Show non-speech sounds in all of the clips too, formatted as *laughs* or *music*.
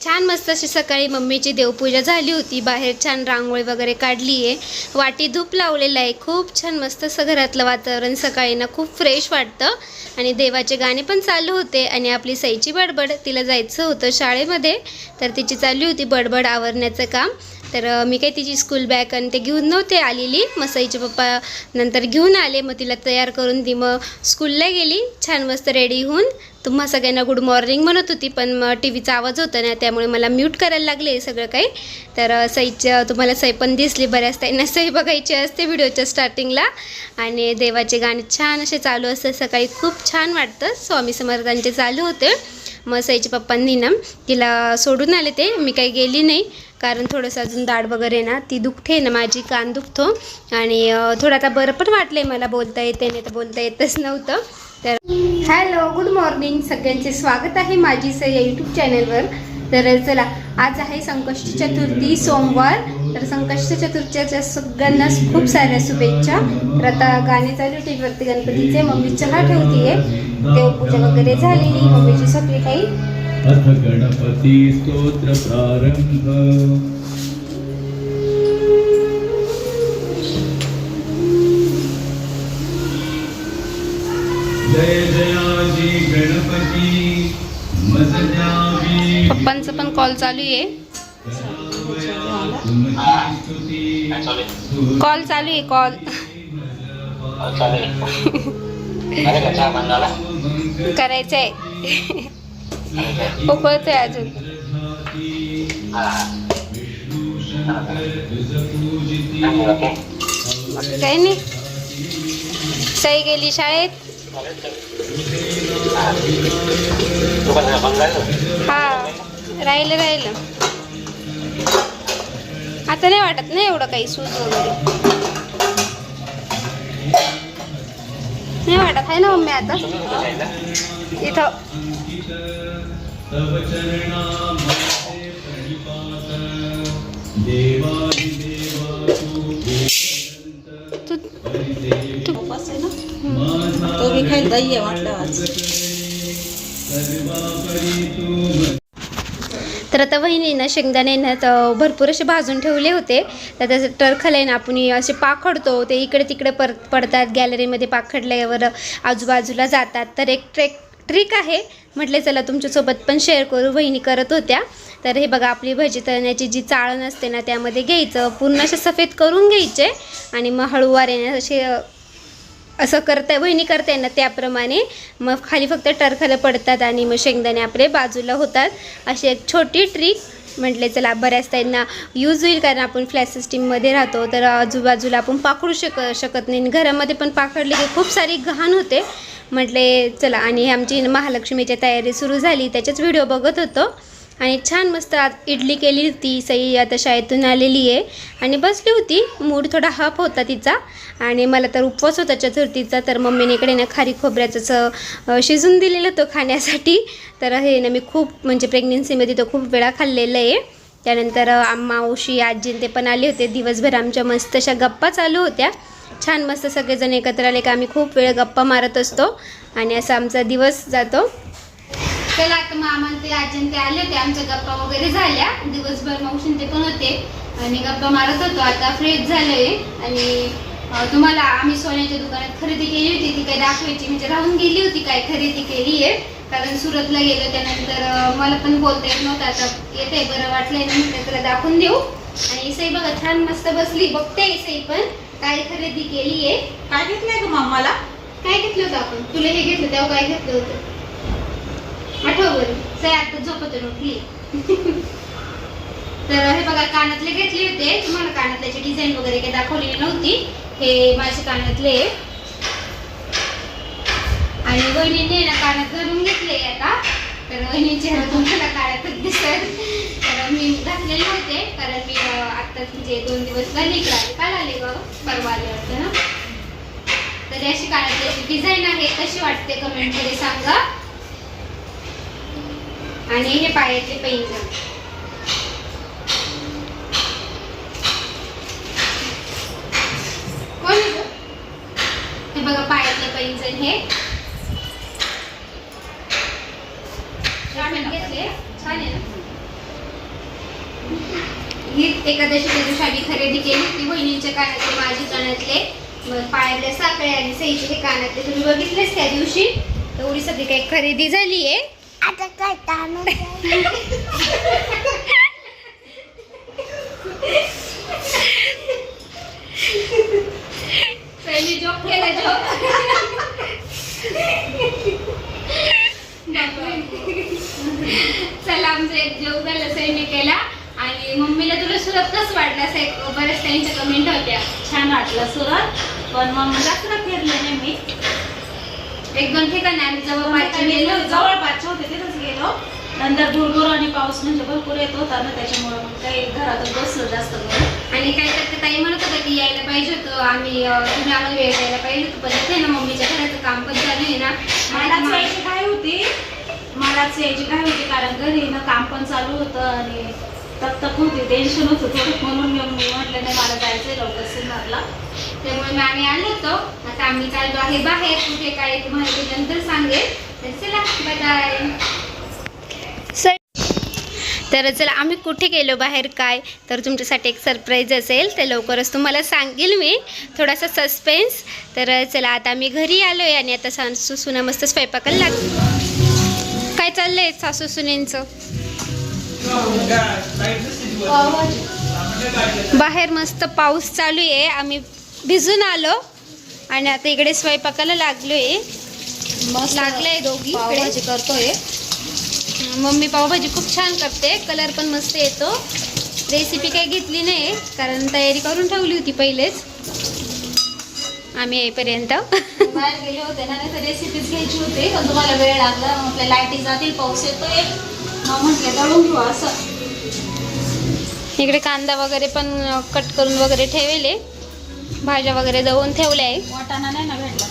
छान मस्त अशी सकाळी मम्मीची देवपूजा झाली होती. बाहेर छान रांगोळी वगैरे काढली आहे वाटी धूप लावलेलं आहे. खूप छान मस्त असं घरातलं वातावरण सकाळी ना खूप फ्रेश वाटतं. आणि देवाचे गाणे पण चालू होते. आणि आपली सईची बडबड तिला जायचं होतं शाळेमध्ये. तर तिची चालली होती बडबड आवरण्याचं काम. तर मी काही तिची स्कूल बॅग आणि ते घेऊन नव्हते आलेली. मग सईचे पप्पा नंतर घेऊन आले. मग तिला तयार करून ती मग स्कूलला गेली. छान मस्त रेडी होऊन. तुम्हा सगळ्यांना गुड मॉर्निंग म्हणत होती. पण मग टी व्हीचा आवाज होता ना त्यामुळे मला म्यूट करायला लागले सगळं काही. तर अं, सईच्या तुम्हाला सई पण दिसली बऱ्याच ताईंना. सई बघायची असते व्हिडिओच्या स्टार्टिंगला आणि देवाचे गाणे छान असे चालू असते सकाळी खूप छान वाटतं. स्वामी समर्थांचे चालू होते. मग सईच्या पप्पांनी ना तिला सोडून आले ते. मी काही गेली नाही. कारण थोडंसं अजून दाढ वगैरे ना ती दुखते ना माझी कान दुखतो. आणि थोडं आता बरं पण वाटलंय मला बोलता येते नाही तर बोलता येतच नव्हतं. तर हॅलो गुड मॉर्निंग. सगळ्यांचे स्वागत आहे माझी स या यूट्यूब चॅनलवर. तर चला आज आहे संकष्टी चतुर्थी सोमवार. तर संकष्ट चतुर्थीच्या सगळ्यांना खूप साऱ्या शुभेच्छा. तर आता गाणे चालू टीव्हीवरती वरती गणपतीचे. मम्मी चहा ठेवतीये. देवपूजा वगैरे झालेली मम्मीची सगळी काही. अथ गणपती स्तोत्र प्रारंभ. जय जयाजी गणपती मज द्यावी पप्पांचा पण कॉल चालू आहे. कॉल चालू आहे कॉल चालेल. हो, झालं अजून. काही नाही. सई गेली शाळेत. हा राहिलं राहिलं. आता नाही वाटत ना एवढं काही सूज वगैरे. नाही वाटत आहे ना मम्मी आता? इथं तव तू तो खाईल दही आहे वाटलं आज. तर आता वहिनीनं शेंगदाण्यानं ना तर भरपूर असे भाजून ठेवले होते. तर त्याचं टरखल आहे ना आपण असे पाखडतो ते इकडे तिकडे पर पडतात गॅलरीमध्ये पाखडल्यावर आजूबाजूला जातात. तर एक ट्रेक ट्रिक आहे. म्हटले चला तुमच्यासोबत पण शेअर करू. वहिनी करत होत्या. तर हे बघा आपली भजी तळण्याची जी चाळण असते ना त्यामध्ये घ्यायचं. पूर्ण असे सफेद करून घ्यायचे. आणि मग हळूवार ना असे असं करताय वहिनी करताय ना त्याप्रमाणे मग खाली फक्त टरखलं पडतात आणि मग शेंगदाणे आपले बाजूला होतात. अशी एक छोटी ट्रिक म्हटले चला बऱ्याच त्यांना यूज होईल कारण आपण फ्लॅश सिस्टीममध्ये राहतो. तर आजूबाजूला आपण पाखडू शक शकत नाही. आणि घरामध्ये पण पाकडले की खूप सारी घाण होते. म्हटले चला आणि आमची महालक्ष्मीची तयारी सुरू झाली. त्याचेच व्हिडिओ बघत होतो. आणि छान मस्त इडली केली होती. सई आता शाळेतून आलेली आहे. आणि बसली होती. मूड थोडा हप होता तिचा. आणि मला तर उपवास होता चतुर्थीचा. तर मम्मीने इकडे ना खारी खोबऱ्याचं शिजून दिलेलं होतं खाण्यासाठी. तर हे ना मी खूप म्हणजे प्रेग्नेन्सीमध्ये तो खूप वेळा खाल्लेलं आहे. त्यानंतर मावशी आजी ते पण आले होते. दिवसभर आमच्या मस्त अशा गप्पा चालू होत्या. छान मस्त सगळेजण एकत्र आले का आम्ही खूप वेळ गप्पा मारत असतो. आणि असा आमचा दिवस जातो. चला आता मामा ते आजी ते आले होते. आमच्या गप्पा वगैरे झाल्या. दिवसभर मावशी ते पण होते. आणि गप्पा मारत होतो. आता फ्रेश झाले आणि तुम्हाला आम्ही सोन्याच्या दुकानात खरेदी केली होती ती काही दाखवायची म्हणजे राहून गेली होती काय खरेदी केली आहे. कारण सुरतला गेलो त्यानंतर मला पण बोलता येत नव्हतं आता येत आहे बरं वाटलंय ना म्हटलं तुला दाखवून देऊ. आणि सई बघा छान मस्त बसली बघते सई पण काय खरेदी केली आहे. काय घेतलंय ग मामाला काय घेतलं होतं आपण? तुला हे घेतलं तेव्हा काय घेतलं होतं? आठव बरं सई आता झोपत उठली. तर हे बघा कानातले घेतले होते. तुम्हाला कानातल्याची डिझाईन वगैरे काही दाखवलेली नव्हती. हे माझे कानातले. आणि वहिनीने ना कानात घालून घेतले आता. तर वहिनीचे तुम्हाला काळ्यातच दिसत तर मी घातलेले होते. कारण मी आता आत्ताच म्हणजे दोन दिवस झाले इकडे काल आले ग परवा आले होते ना? तर अशी कानातल्याची डिझाईन आहे. कशी वाटते कमेंटमध्ये सांगा. आणि हे पायातले पैंजण कोण आहे गं? हे बघा पायातले छान घेतले. छान आहे ना? ही एकादशीच्या दिवशी आम्ही खरेदी केली. ती बहिणींच्या कानातले माझी कानातले मग पायातल्या साखळे आणि सईचे हे कानातले. तुम्ही बघितलेच त्या दिवशी. एवढी सगळी काही खरेदी झाली आहे आता काय पहिली जॉब केला जॉब चला आमचा एक जॉब झाला सैन्य केला आणि मम्मीला तुला सुरत कसं वाटलं असं एक बऱ्याच त्यांच्या कमेंट होत्या. छान वाटलं सुरत. पण मग जास्त फिरले नाही मी? एक दोन ठिकाणी आम्ही जवळ गेलो? जवळपासचे होते तिथंच गेलो. नंतर भुरभुर आणि पाऊस म्हणजे भरपूर येत होता ना त्याच्यामुळे मग काही घरातच बसलो जास्त करून. आणि काय तर ताई म्हणत होतं की यायला पाहिजे होतं. आम्ही तुम्ही आम्हाला वेळ द्यायला पाहिजे होतं पण इथे ना मम्मीच्या घराचं काम पण चालू आहे ना. आणि यायची काय होती. मलाच यायची काय होती कारण घरी ना काम पण चालू होतं आणि तक होती टेन्शन होतं थोडं. म्हणून मी म्हटलं नाही मला जायचंय लवकर सिन्नरला. त्यामुळे मग आम्ही आलो होतो. आता आम्ही चाललो आहे बाहेर. कुठे काय माहिती नंतर सांगेल तर चला बाय तर चला आम्ही कुठे गेलो बाहेर काय? तर तुमच्यासाठी एक सरप्राईज असेल ते लवकरच तुम्हाला सांगेल मी. थोडासा सस्पेन्स तर चला आता आम्ही घरी आलो आहे आणि आता सासू सुना मस्त स्वयंपाकाला लागली. काय चाललंय सासू सुनेंचं बाहेर मस्त पाऊस चालू आहे. आम्ही भिजून आलो आणि आता इकडे स्वयंपाकाला लागलोय. मस्त लागलंय दोघी इकडे. पावभाजी करतोय. मम्मी पावभाजी खूप छान करते. कलर पण मस्त येतो. रेसिपी काही घेतली नाही कारण तयारी करून ठेवली होती पहिलेच. आम्ही येईपर्यंत. बाहेर गेले होते ना रेसिपीज घ्यायची होती. पण तुम्हाला वेळ लागला मग आपल्या लाईटी जातील पाऊस येतोय. मग म्हटले दळून घेऊ असं. इकडे कांदा वगैरे पण कट करून वगैरे ठेवले. भाज्या वगैरे दळून ठेवल्या आहे वाटाणा नाही ना भेटला.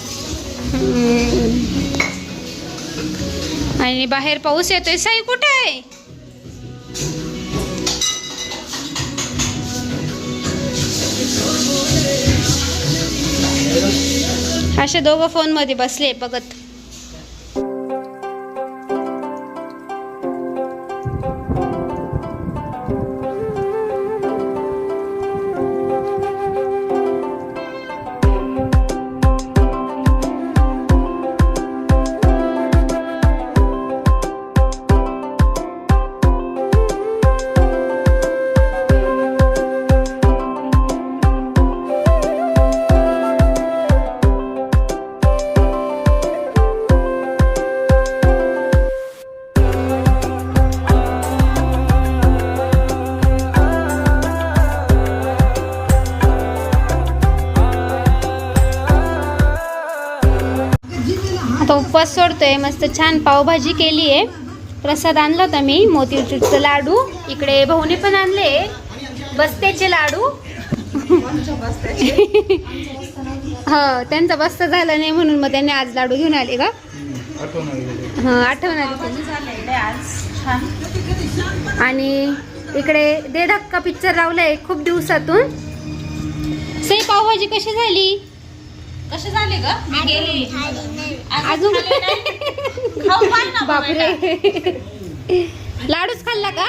आणि बाहेर पाऊस येतोय. साई कुठे आहे? असे दोघं फोनमध्ये बसले बघत. उपवास सोडतो आहे मस्त छान पावभाजी केली आहे. प्रसाद आणला होता मी मोतीचूरचं लाडू. इकडे भाऊने पण आणले. बस्त्याचे लाडू. *laughs* हो त्यांचा बस्ता झाला नाही म्हणून मग त्यांनी आज लाडू घेऊन आले का हां आठवण आली छान आणि इकडे दे धक्का पिक्चर लावलाय खूप दिवसातून. सई पावभाजी कशी झाली? कसे झाले ग? मी गेली. अजून खाल्ले नाही. खाऊ पाय ना *laughs* मग बेटा. बापरे. लाडूच खाल्ला का?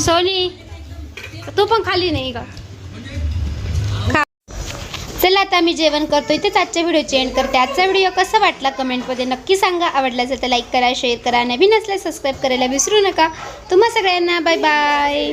सोनी तू पण खाल्ली नाही का खा. चला आता मी जेवण करतो इथेच आजच्या व्हिडिओची एंड करते. आजचा व्हिडिओ कसा वाटला कमेंटमध्ये नक्की सांगा. आवडला असेल तर लाईक करा शेअर करा. नवीन असल्यास सबस्क्राईब करायला विसरू नका. तुम्हा सगळ्यांना बाय बाय